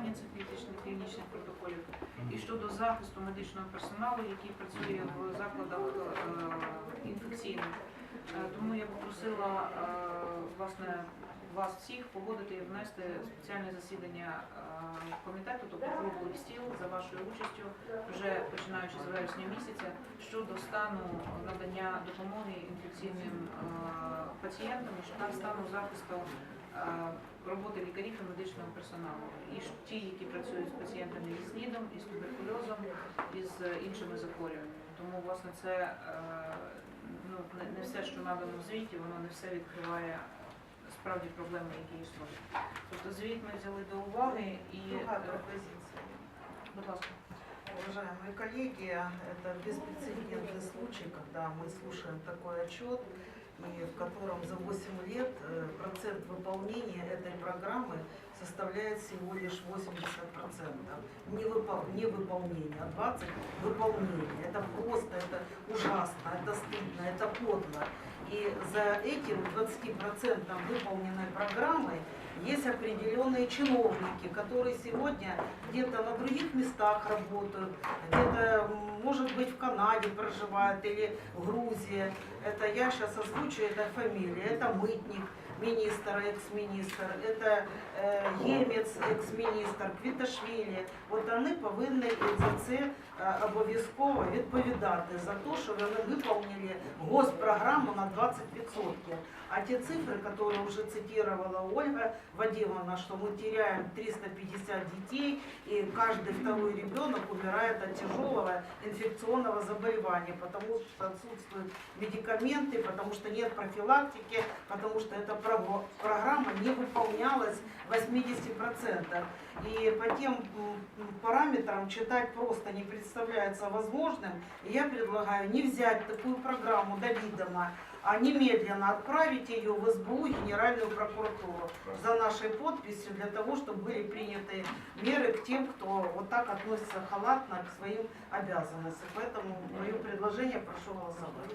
виконання цих клінічних клінічних протоколів і щодо захисту медичного персоналу, який працює в закладах е, інфекційних. Е, Тому я попросила е, власне вас всіх погодити і внести спеціальне засідання комітету, тобто круглий стіл за вашою участю, вже починаючи з вересня місяця, щодо стану надання допомоги інфекційним пацієнтам щодо стану захисту роботи лікарів і медичного персоналу. І ж ті, які працюють з пацієнтами із СНІДом, із туберкульозом, із е, іншими захворюваннями. Тому, власне, це е, ну, не, не все, що надано в звіті, воно не все відкриває справді проблеми, які існують. Тобто звіт ми взяли до уваги і Другая е, пропозиция. будь ласка. Уважаемые коллеги, это беспрецедентный случай, когда мы слушаем такой отчет, И в котором за 8 лет э, процент выполнения этой программы составляет всего лишь 80%. Не, выпол- не выполнение, а 20 выполнение. Это просто, это ужасно, это стыдно, это подло. И за этим 20% выполненной программы есть определенные чиновники, которые сегодня где-то на других местах работают, где-то, может быть, в Канаде проживают или в Грузии. Это я сейчас озвучу, это фамилия, это Мытник, министр, экс-министр, это е, Ємець, екс-міністр, Квіташвілі. От вони повинні за це е, обов'язково відповідати за те, що вони виконали госпрограму на 20%. А те цифры, которые уже цитировала Ольга Вадимовна, что мы теряем 350 детей, и каждый второй ребенок умирает от тяжелого инфекционного заболевания, потому что отсутствуют медикаменты, потому что нет профилактики, потому что эта прого- программа не выполнялась в 80%. И по тем параметрам читать просто не представляется возможным. И я предлагаю не взять такую программу до видома, а немедленно отправить ее в СБУ, Генеральную прокуратуру за нашей подписью для того, чтобы были приняты меры к тем, кто вот так относится халатно к своим обязанностям. Поэтому мое предложение прошу голосовать.